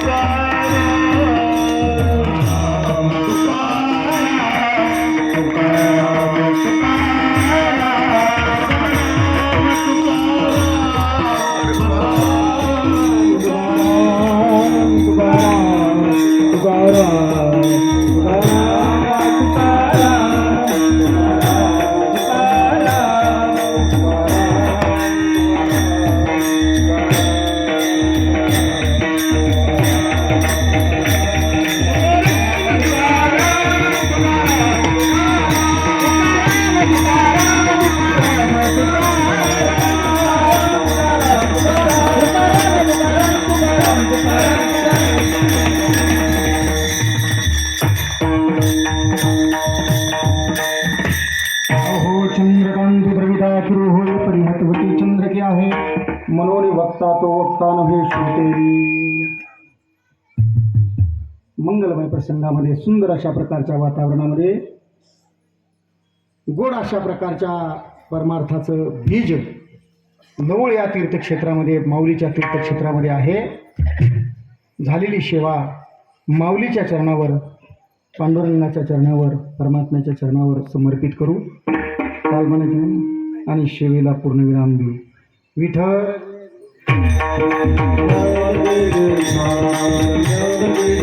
Bye-bye. मनोनी वक्ता तो वक्ता नव्हे श्रोतेरी मंगलमय प्रसंगामध्ये सुंदर अशा प्रकारच्या वातावरणामध्ये गोड अशा प्रकारच्या परमार्थाचं बीज नवळ या तीर्थक्षेत्रामध्ये माऊलीच्या तीर्थक्षेत्रामध्ये आहे. झालेली सेवा माऊलीच्या चरणावर पांडुरंगाच्या चरणावर परमात्म्याच्या चरणावर समर्पित करू. काल म्हणायचे आणि सेवेला पूर्णविराम देऊ. विठर